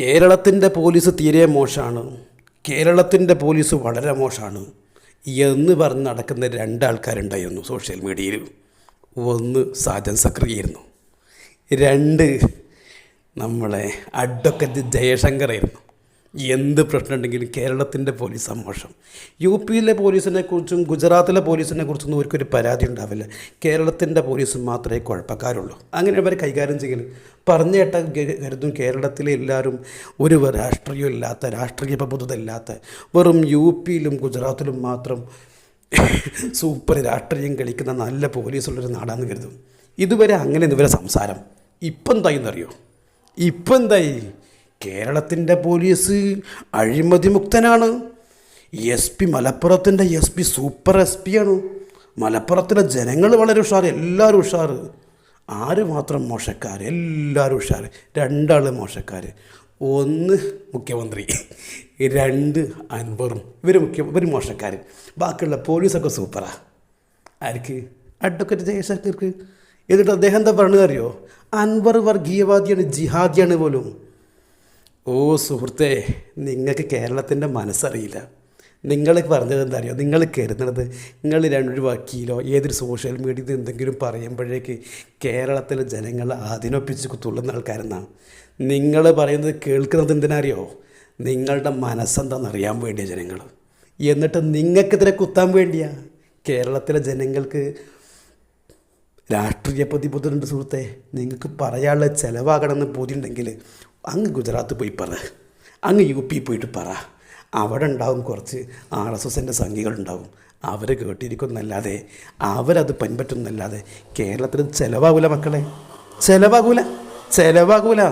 കേരളത്തിന്റെ പോലീസ് തീരെ മോശമാണ്. കേരളത്തിന്റെ പോലീസ് വളരെ മോശമാണ്. എന്ന് പറഞ്ഞ് നടക്കുന്ന രണ്ടാൾക്കാരുണ്ടായിരുന്നു സോഷ്യൽ മീഡിയയിൽ. ഒന്ന് സാജൻ സക്രിയായിരുന്നു. രണ്ട് നമ്മളെ അഡ്വക്കറ്റ് ജയശങ്കറായിരുന്നു. എന്ത് പ്രശ്നമുണ്ടെങ്കിലും കേരളത്തിന്റെ പോലീസ് മോശം യു പിയിലെ പോലീസിനെ കുറിച്ചും ഗുജറാത്തിലെ പോലീസിനെ കുറിച്ചൊന്നും അവർക്കൊരു പരാതി ഉണ്ടാവില്ല. കേരളത്തിന്റെ പോലീസ് മാത്രമേ കുഴപ്പക്കാരുള്ളൂ. അങ്ങനെ അവർ കൈകാര്യം ചെയ്യൽ പറഞ്ഞു കേട്ട കരുതും കേരളത്തിലെ എല്ലാവരും ഒരു രാഷ്ട്രീയം ഇല്ലാത്ത രാഷ്ട്രീയ പ്രബുദ്ധത ഇല്ലാത്ത വെറും യു പിയിലും ഗുജറാത്തിലും മാത്രം സൂപ്പർ രാഷ്ട്രീയം കളിക്കുന്ന നല്ല പോലീസുള്ളൊരു നാടാണെന്ന് കരുതും. ഇതുവരെ അങ്ങനെ ഇതുവരെ സംസാരം. ഇപ്പം എന്തായി എന്നറിയോ? ഇപ്പം എന്തായി കേരളത്തിന്റെ പോലീസ് അഴിമതി മുക്തനാണ് എസ് പി മലപ്പുറത്തിന്റെ S P super S P ആണ്. മലപ്പുറത്തിലെ ജനങ്ങൾ വളരെ ഉഷാർ എല്ലാവരും ഉഷാർ ആര് മാത്രം മോശക്കാർ എല്ലാവരും ഉഷാർ രണ്ടാൾ മോശക്കാർ ഒന്ന് മുഖ്യമന്ത്രി രണ്ട് അൻവറും. ഇവർ മുഖ്യ ഇവർ മോശക്കാർ ബാക്കിയുള്ള പോലീസൊക്കെ സൂപ്പറാണ് ആർക്ക്? അഡ്വക്കറ്റ് ജയശങ്കർക്ക് എന്നിട്ട് അദ്ദേഹം എന്താ പറഞ്ഞത് അറിയോ? അൻവർ വർഗീയവാദിയാണ് ജിഹാദിയാണ് പോലും. ഓ സുഹൃത്തെ നിങ്ങൾക്ക് കേരളത്തിന്റെ മനസ്സറിയില്ല. നിങ്ങൾ പറഞ്ഞത് എന്താ അറിയോ നിങ്ങൾ കരുതുന്നത് നിങ്ങൾ രണ്ടൊരു വക്കീലോ ഏതൊരു സോഷ്യൽ മീഡിയയിൽ എന്തെങ്കിലും പറയുമ്പോഴേക്ക് കേരളത്തിലെ ജനങ്ങൾ അതിനൊപ്പിച്ച് തുള്ളുന്ന ആൾക്കാരെന്നാണ്. നിങ്ങൾ പറയുന്നത് കേൾക്കുന്നത് എന്തിനറിയോ? നിങ്ങളുടെ മനസ്സെന്താണെന്ന് അറിയാൻ വേണ്ടിയ ജനങ്ങൾ. എന്നിട്ട് നിങ്ങൾക്കെതിരെ കുത്താൻ വേണ്ടിയാ? കേരളത്തിലെ ജനങ്ങൾക്ക് രാഷ്ട്രീയ പ്രതിബദ്ധതയുണ്ട് സുഹൃത്തെ. നിങ്ങൾക്ക് പറയാനുള്ള ചിലവാകണമെന്ന് ബോധ്യമുണ്ടെങ്കിൽ അങ്ങ് ഗുജറാത്ത് പോയി പറ. അങ്ങ് യു പി പോയിട്ട് പറ. അവിടെ ഉണ്ടാവും കുറച്ച് ആർ എസ് എസിന്റെ സംഖ്യകളുണ്ടാവും. അവർ കേട്ടിരിക്കുന്നല്ലാതെ അവരത് പൻപറ്റുന്നല്ലാതെ കേരളത്തിൽ ചിലവാകൂല മക്കളെ. ചിലവാകൂല. ചിലവാകൂല.